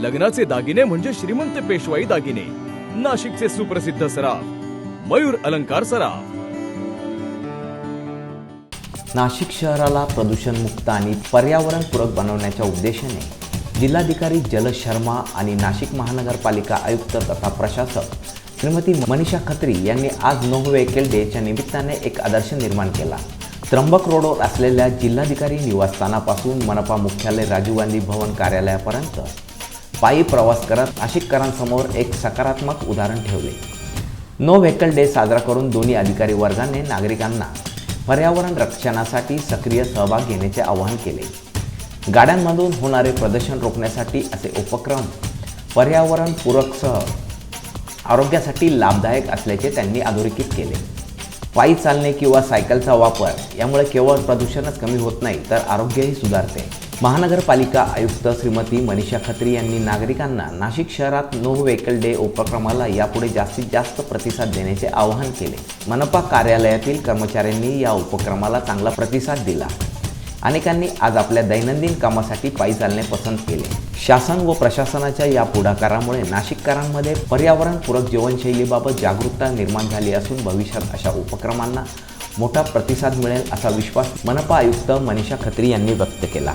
लग्नाचे दागिने म्हणजे श्रीमंत पेशवाई दागिने. नाशिकचे सुप्रसिद्ध सराफ मयूर अलंकार सराफ. नाशिक शहराला प्रदूषणमुक्त आणि पर्यावरणपूरक बनवण्याच्या उद्देशाने जिल्हाधिकारी जल शर्मा आणि नाशिक महानगरपालिका आयुक्त तथा प्रशासक श्रीमती मनीषा खत्री यांनी आज नो व्हेकल डेच्या निमित्ताने एक आदर्श निर्माण केला. त्र्यंबक रोडवर असलेल्या जिल्हाधिकारी निवासस्थानापासून मनपा मुख्यालय राजीव गांधी भवन कार्यालयापर्यंत पायी प्रवास करत नाशिककरांसमोर एक सकारात्मक उदाहरण ठेवले. नो व्हेकल डे साजरा करून दोन्ही अधिकारी वर्गाने नागरिकांना पर्यावरण रक्षणासाठी सक्रिय सहभाग घेण्याचे आवाहन केले. गाड्यांमधून होणारे प्रदूषण रोखण्यासाठी असे उपक्रम पर्यावरणपूरकसह आरोग्यासाठी लाभदायक असल्याचे त्यांनी अधोरेखित केले. पायी चालणे किंवा सायकलचा वापर यामुळे केवळ प्रदूषणच कमी होत नाही तर आरोग्यही सुधारते. महानगरपालिका आयुक्त श्रीमती मनीषा खत्री यांनी नागरिकांना नाशिक शहरात नो व्हेकल डे उपक्रमाला यापुढे जास्तीत जास्त प्रतिसाद देण्याचे आवाहन केले. मनपा कार्यालयातील कर्मचाऱ्यांनी या उपक्रमाला चांगला प्रतिसाद दिला. अनेकांनी आज आपल्या दैनंदिन कामासाठी पायी चालणे पसंत केले. शासन व प्रशासनाच्या या पुढाकारामुळे नाशिककरांमध्ये पर्यावरणपूरक जीवनशैलीबाबत जागरूकता निर्माण झाली असून भविष्यात अशा उपक्रमांना मोठा प्रतिसाद मिळेल असा विश्वास मनपा आयुक्त मनीषा खत्री यांनी व्यक्त केला.